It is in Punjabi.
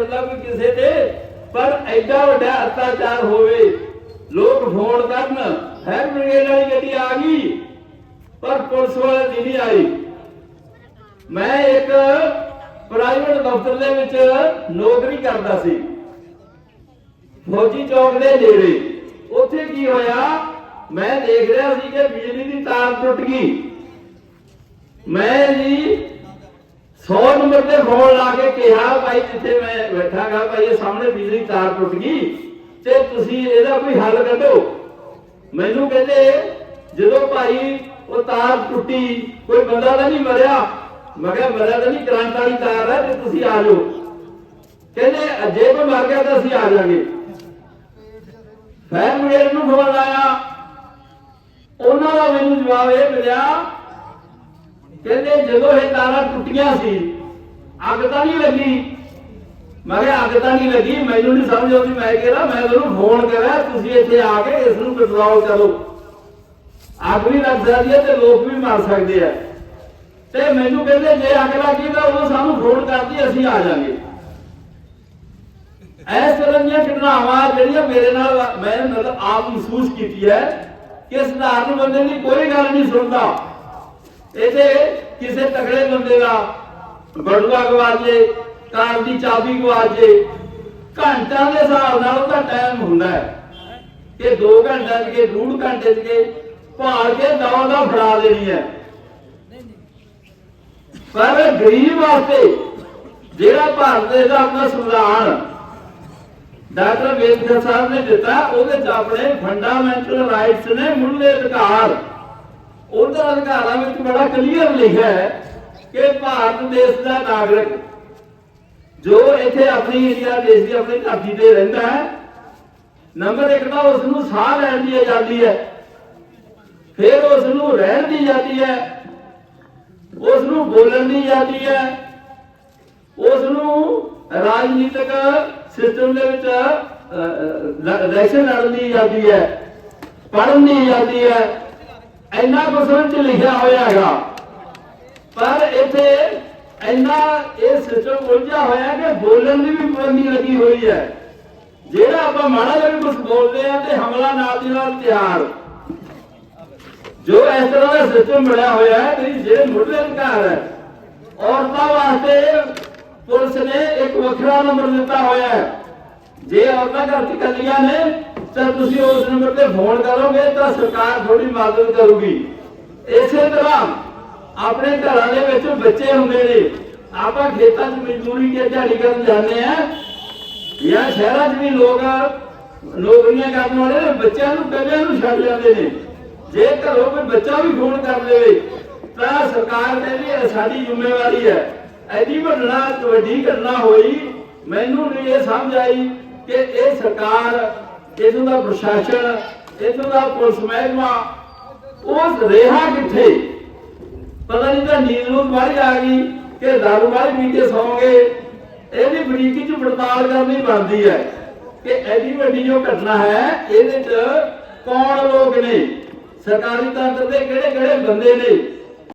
ਹੁੰਦਾ ਕੋਈ ਕਿਸੇ ਤੇ ਪਰ ਐਡਾ ਵੱਡਾ ਅਤਿਆਚਾਰ ਹੋਵੇ, ਲੋਕ ਫੋਨ ਕਰਨ ਹੈ ਬ੍ਰਿਗੇਡ ਵਾਲੀ ਗੱਡੀ ਆ ਗਈ, ਪਰ ਪੁਲਿਸ ਵਾਲੇ ਦੀ ਨਹੀਂ ਆਈ। ਮੈਂ ਇੱਕ ਪ੍ਰਾਈਵੇਟ ਦਫ਼ਤਰ ਦੇ ਵਿੱਚ ਨੌਕਰੀ ਕਰਦਾ ਸੀ। ਫੌਜੀ ਚੌਕ ਦੇ ਨੇੜੇ। ਉੱਥੇ ਕੀ ਹੋਇਆ? ਮੈਂ ਦੇਖ ਰਿਹਾ ਸੀ ਕਿ ਬਿਜਲੀ ਦੀ ਤਾਰ ਟੁੱਟ ਗਈ। ਮੈਂ ਜੀ 100 ਨੰਬਰ ਤੇ ਫੋਨ ਲਾ ਕੇ ਕਿਹਾ ਭਾਈ ਜਿੱਥੇ ਮੈਂ ਬੈਠਾਗਾ ਭਾਈ, ਇਹ ਸਾਹਮਣੇ ਬਿਜਲੀ ਤਾਰ ਟੁੱਟ ਗਈ। ਤੇ ਤੁਸੀਂ ਇਹਦਾ ਕੋਈ ਹੱਲ ਕੱਢੋ। ਮੈਨੂੰ ਕਹਿੰਦੇ, ਜਦੋਂ ਭਾਈ ਉਹ ਤਾਰ ਟੁੱਟੀ, ਕੋਈ ਬੰਦਾ ਤਾਂ ਨਹੀਂ ਮਰਿਆ। ਮੈਂ ਕਿਹਾ, ਮਰਿਆ ਤਾਂ ਨਹੀਂ, ਕਰੰਟ ਵਾਲੀ ਤਾਰ ਹੈ, ਤੇ ਤੁਸੀਂ ਆ ਜਾਓ। ਕਹਿੰਦੇ ਜੇ ਕੋਈ ਮਰ ਗਿਆ ਤਾਂ ਅਸੀਂ ਆ ਜਾਾਂਗੇ। ਫਿਰ ਨੂੰ ਫੋਨ ਲਾਇਆ। ਉਹਨਾਂ ਦਾ ਮੈਨੂੰ ਜਵਾਬ ਇਹ ਮਿਲਿਆ ਕਹਿੰਦੇ ਜਦੋਂ ਇਹ ਤਾਰਾਂ ਟੁੱਟੀਆਂ ਸੀ, ਅੱਗ ਤਾਂ ਨਹੀਂ ਲੱਗੀ। ਮੈਂ ਕਿਹਾ, ਅੱਗ ਤਾਂ ਨਹੀਂ ਲੱਗੀ, ਮੈਨੂੰ ਨਹੀਂ ਸਮਝ ਆਉਂਦੀ। ਮੈਂ ਕਿਹਾ, ਮੈਂ ਤੁਹਾਨੂੰ ਫੋਨ ਕਰਿਆ, ਤੁਸੀਂ ਇੱਥੇ ਆ ਕੇ ਇਸ ਨੂੰ ਕੰਟਰੋਲ ਕਰੋ। ਅੱਗ ਵੀ ਲੱਗ ਸਕਦੀ ਹੈ ਤੇ ਲੋਕ ਵੀ ਮਰ ਸਕਦੇ ਆ। ਤੇ ਮੈਨੂੰ ਕਹਿੰਦੇ, ਜੇ ਅੱਗ ਲੱਗੀ ਤਾਂ ਉਹ ਸਾਨੂੰ ਫੋਨ ਕਰਦੀ, ਅਸੀਂ ਆ ਜਾਾਂਗੇ। ਇਸ ਤਰ੍ਹਾਂ ਦੀਆਂ ਘਟਨਾਵਾਂ ਜਿਹੜੀਆਂ ਮੇਰੇ ਨਾਲ ਮੈਂ ਮਤਲਬ ਆਪ ਮਹਿਸੂਸ ਕੀਤੀ ਹੈ, ਕਿ ਸਧਾਰਨ ਬੰਦੇ ਦੀ ਕੋਈ ਗੱਲ ਨਹੀਂ ਸੁਣਦਾ। ਇਹਦੇ ਕਿਸੇ ਤਗੜੇ ਬੰਦੇ ਦਾ ਬੜੂਆ ਗਵਾਜੇ, ਕਾਰ ਦੀ ਚਾਬੀ ਗਵਾਜੇ, ਘੰਟਿਆਂ ਦੇ ਹਿਸਾਬ ਨਾਲ ਉਹਦਾ ਟਾਈਮ ਹੁੰਦਾ ਹੈ। ਕਿ 2 ਘੰਟੇ ਚ ਡੂਢ ਘੰਟੇ ਚ ਭਾਲ ਕੇ ਦਵਾ ਦਾ ਫੜਾ ਦੇਣੀ ਹੈ। ਪਰ ਗਰੀਬ ਵਾਸਤੇ ਜਿਹੜਾ ਭਾਰਤ ਦੇ ਦਾ ਆਪਣਾ ਸੰਵਿਧਾਨ ਡਾਕਟਰ ਵੇਦਕਰ ਸਾਹਿਬ ਨੇ ਦਿੱਤਾ, ਉਹਦੇ ਚ ਆਪਣੇ ਫੰਡਾਮੈਂਟਲ ਰਾਈਟਸ ਨੇ ਮੁੱਢਲੇ ਅਧਿਕਾਰ। ਉਹਨਾਂ ਅਧਿਕਾਰਾਂ ਵਿੱਚ ਬੜਾ ਕਲੀਅਰ ਲਿਖਿਆ ਹੈ ਕਿ ਭਾਰਤ ਦੇਸ਼ ਦਾ ਨਾਗਰਿਕ ਜੋ ਇੱਥੇ ਆਪਣੀ ਇੰਡੀਆ ਦੇਸ਼ ਦੀ ਆਪਣੀ ਧਰਤੀ ਤੇ ਰਹਿੰਦਾ ਹੈ, ਨੰਬਰ 1 ਤਾਂ ਉਸ ਨੂੰ ਸਾਹ ਲੈਣ ਦੀ ਆਜ਼ਾਦੀ ਹੈ, ਫਿਰ ਉਸ ਨੂੰ ਰਹਿਣ ਦੀ ਆਜ਼ਾਦੀ ਹੈ ਉਸ ਨੂੰ ਬੋਲਣ ਦੀ ਆਜ਼ਾਦੀ ਹੈ ਉਸ ਨੂੰ ਰਾਜਨੀਤਿਕ ਸਿਸਟਮ ਦੇ ਵਿੱਚ ਇਲੈਕਸ਼ਨ ਲੜਨ ਦੀ ਆਜ਼ਾਦੀ ਹੈ ਪੜਨ ਦੀ ਆਜ਼ਾਦੀ ਹੈ। ਇੰਨਾ ਕੁਝ ਵਿੱਚ ਲਿਖਿਆ ਹੋਇਆ ਹੈਗਾ। ਪਰ ਇੱਥੇ ਇੰਨਾ ਇਹ ਸਿਸਟਮ ਉਲਝਿਆ ਹੋਇਆ ਕਿ ਬੋਲਣ ਦੀ ਵੀ ਪਾਬੰਦੀ ਲੱਗੀ ਹੋਈ ਹੈ। ਜਿਹੜਾ ਆਪਾਂ ਮਾੜਾ ਜਿਹਾ ਕੁਝ ਬੋਲਦੇ ਆ ਤੇ ਹਮਲਾ ਨਾਲ ਦੀ ਨਾਲ ਤਿਆਰ। ਜੋ ਇਸ ਤਰ੍ਹਾਂ ਦਾ ਸਿਸਟਮ ਬਣਿਆ ਹੋਇਆ ਹੈ ਕਿ ਜਿਹੜੇ ਮੁੱਢਲੇ ਅਧਿਕਾਰ ਹੈ, ਔਰਤਾਂ ਵਾਸਤੇ ਪੁਲਿਸ ਨੇ ਇੱਕ ਵੱਖਰਾ ਨੰਬਰ ਦਿੱਤਾ ਹੋਇਆ ਹੈ। ਜੇ ਔਰਤਾਂ ਘਰ ਚ ਇਕੱਲੀਆਂ ਨੇ ਤਾਂ ਤੁਸੀਂ ਉਸ ਨੰਬਰ ਤੇ ਫੋਨ ਕਰੋਗੇ ਤਾਂ ਸਰਕਾਰ ਥੋੜੀ ਮਦਦ ਕਰੂਗੀ। ਇਸੇ ਤਰ੍ਹਾਂ ਆਪਣੇ ਘਰਾਂ ਦੇ ਵਿੱਚ ਬੱਚੇ ਹੁੰਦੇ ਨੇ, ਆਪਾਂ ਖੇਤਾਂ 'ਚ ਮਜ਼ਦੂਰੀ ਕੇ ਦਿਹਾੜੀ ਕਰਨ ਜਾਂਦੇ ਆ ਜਾਂ ਸ਼ਹਿਰਾਂ 'ਚ ਵੀ ਲੋਕ ਨੌਕਰੀਆਂ ਕਰਨ ਵਾਲੇ ਬੱਚਿਆਂ ਨੂੰ ਪਹਿਲਿਆਂ ਨੂੰ ਛੱਡ ਜਾਂਦੇ ਨੇ। ਜੇ ਘਰੋਂ ਕੋਈ ਬੱਚਾ ਵੀ ਫੋਨ ਕਰ ਦੇਵੇ ਤਾਂ ਸਰਕਾਰ ਕਹਿੰਦੀ ਹੈ ਸਾਡੀ ਜ਼ਿੰਮੇਵਾਰੀ ਹੈ। ਐਡੀ ਵੱਡਾ ਵੱਡੀ ਘਟਨਾ ਹੋਈ, ਮੈਨੂੰ ਨਹੀਂ ਇਹ ਸਮਝ ਆਈ ਕਿ ਇਹ ਸਰਕਾਰ ਇਥੋਂ ਦਾ ਪ੍ਰਸ਼ਾਸਨ, ਇਥੋਂ ਦਾ ਪੁਲਿਸ ਮਹਿਕਮਾ ਉਸ ਰਿਹਾ ਕਿੱਥੇ? ਪਤਾ ਨਹੀਂ ਤਾਂ ਨੀਂਦ ਨੂੰ ਬਾਹਰ ਆ ਗਈ ਕਿ ਦਾਰੂ ਵਾਲੀ ਪੀ ਕੇ ਸੌਂ ਗਏ ਇਹਦੀ ਬਰੀਕੀ ਚ ਪੜਤਾਲ ਕਰਨੀ ਬਣਦੀ ਹੈ ਕਿ ਐਡੀ ਵੱਡੀ ਜੋ ਘਟਨਾ ਹੈ, ਇਹਦੇ ਚ ਕੌਣ ਲੋਕ ਨੇ? ਸਰਕਾਰੀ ਤੰਤਰ ਦੇ ਕਿਹੜੇ ਕਿਹੜੇ ਬੰਦੇ ਨੇ?